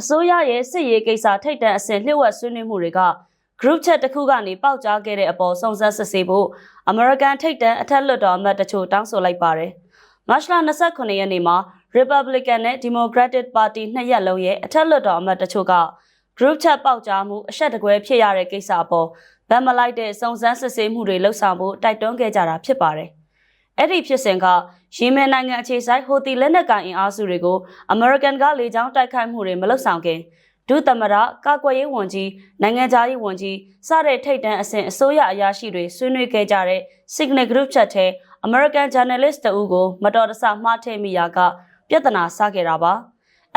အစိုးရရဲ့စစ်ရေးကိစ္စထိတ်တန့်အဆင့်လျှို့ဝှက်ဆွေးနွေးမှုတွေက group chat တစ်ခုကနေပေါက်ကြားခဲ့တဲ့အပေါ်စုံစမ်းစစ်ဆေးဖို့ American ထိတ်တန့်အထက်လွှတ်တော်အမတ်တချို့တောင်းဆိုလိုက်ပါတယ်။မတ်လ29ရက်နေ့မှာ Republican နဲ့ Democratic Party နှစ်ရက်လုံးရဲ့အထက်လွှတ်တော်အမတ်တချို့က group chat ပေါက်ကြားမှုအဆက်တကွဲဖြစ်ရတဲ့ကိစ္စအပေါ်ဗန်မလိုက်တဲ့စုံစမ်းစစ်ဆေးမှုတွေလှုပ်ဆောင်ဖို့တိုက်တွန်းခဲ့ကြတာဖြစ်ပါတယ်။ အဲ့ဒီဖြစ်စဉ်ကယီမင်နိုင်ငံအခြေစိုက်ဟိုတီလက်နက်ကိုင်အင်အားစုတွေကို American ကလေကြောင်းတိုက်ခိုက်မှုတွေမလုပ်ဆောင်ခင်ဒုသမရကာကွယ်ရေးဝန်ကြီးနိုင်ငံသားရေးဝန်ကြီးစတဲ့ထိပ်တန်းအဆင့်အစိုးရအရာရှိတွေဆွေးနွေးခဲ့ကြတဲ့ Signal Group Chat ထဲ American Journalist တဦးကိုမတော်တဆမှားထည့်မိရာကပြဿနာစခဲ့တာပါ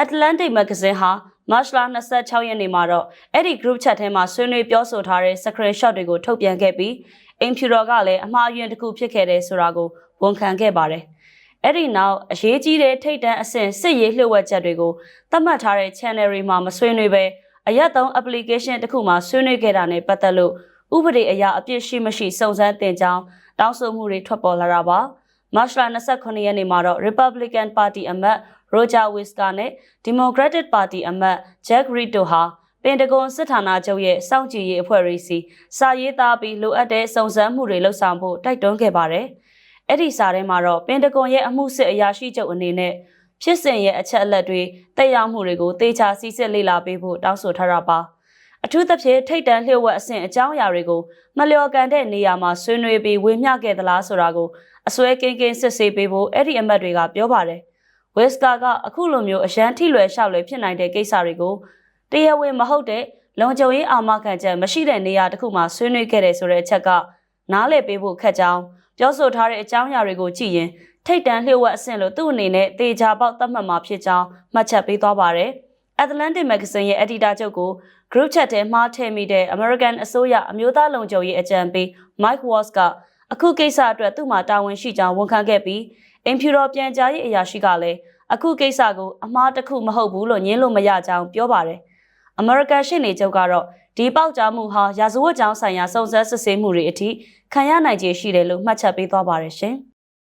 Atlantic Magazine ဟာမတ်လ26ရက်နေ့မှာတော့အဲ့ဒီ group chat ထဲမှာဆွေးနွေးပြောဆိုထားတဲ့ screenshot တွေကိုထုတ်ပြန်ခဲ့ပြီးအင်ဖြူတော်ကလည်းအမှားအယွင်းတစ်ခုဖြစ်ခဲ့တယ်ဆိုတာကို ဝန်ခံခဲ့ပါတယ်။အဲ့ဒီနောက်အရေးကြီးတဲ့ထိတ်တန့်အဆင့်စစ်ရေးလှုပ်ဝက်ချက်တွေကိုသတ်မှတ်ထားတဲ့ channel တွေမှာမဆွေးနွေးဘဲအရက်သုံး application တစ်ခုမှာဆွေးနွေးခဲ့တာနဲ့ပတ်သက်လို့ဥပဒေအရအပြစ်ရှိမရှိစုံစမ်းတင်ကြောင်းတောင်းဆိုမှုတွေထွက်ပေါ်လာတာပါ။မတ်လ29ရက်နေ့မှာတော့ Republican Party အမတ် Roger Wiska နဲ့ Democratic Party အမတ် Jack Reed တို့ဟာပင်တဂွန်စစ်ဌာနချုပ်ရဲ့စောင့်ကြည့်ရေးအဖွဲ့တွေစီစာရေးသားပြီးလိုအပ်တဲ့စုံစမ်းမှုတွေလှုပ်ဆောင်ဖို့တိုက်တွန်းခဲ့ပါတယ်။ အဲ့ဒီစာထဲမှာတော့ပင်တဂွန်ရဲ့အမှုစစ်အရာရှိချုပ်အနေနဲ့ဖြစ်စဉ်ရဲ့အချက်အလက်တွေတက်ရောက်မှုတွေကိုတေချာစီစစ်လေ့လာပေးဖို့တောင်းဆိုထားတာပါ။အထူးသဖြင့်ထိတ်တန့်လျှို့ဝှက်အဆင့်အကြောင်းအရာတွေကိုမလျော်ကန်တဲ့နေရာမှာဆွေးနွေးပြီးဝေမျှခဲ့သလားဆိုတာကိုအစွဲကင်းကင်းစစ်ဆေးပေးဖို့အဲ့ဒီအမတ်တွေကပြောပါတယ်။ဝက်စကာကအခုလိုမျိုးအရန်ထိလွယ်လျှောက်လွယ်ဖြစ်နိုင်တဲ့ကိစ္စတွေကိုတရားဝင်မဟုတ်တဲ့လုံခြုံရေးအာမခံချက်မရှိတဲ့နေရာတစ်ခုမှာဆွေးနွေးခဲ့တယ်ဆိုတဲ့အချက်ကနားလည်ပေးဖို့ခက်ကြောင်း ပြောဆိုထားတဲ့အကြောင်းအရာတွေကိုကြည့်ရင်ထိတ်တန့်လျှို့ဝှက်အဆင့်လို့သူ့အနေနဲ့တေချာပေါက်သတ်မှတ်မှာဖြစ်ကြောင်းမှတ်ချက်ပေးသွားပါတယ်။ Atlantic Magazine ရဲ့ editor ချုပ်ကို group chat ထဲမှာထည့်မိတဲ့ American အစိုးရအမျိုးသားလုံခြုံရေးအကြံပေး Mike Waltz ကအခုကိစ္စအတွက်သူ့မှာတာဝန်ရှိကြောင်းဝန်ခံခဲ့ပြီးအင်ဖြူတော်ပြန်ကြားရေးအရာရှိကလည်းအခုကိစ္စကိုအမှားတစ်ခုမဟုတ်ဘူးလို့ညင်းလို့မရကြောင်းပြောပါတယ်။ American ရှေ့နေချုပ်ကတော့ဒီပေါက်ကြားမှုဟာရာဇဝတ်ကြောင်းဆိုင်ရာစုံစမ်းစစ်ဆေးမှုတွေအထိခံရနိုင်ခြေရှိတယ်လို့မှတ်ချက်ပေးသွားပါတယ်ရှင်။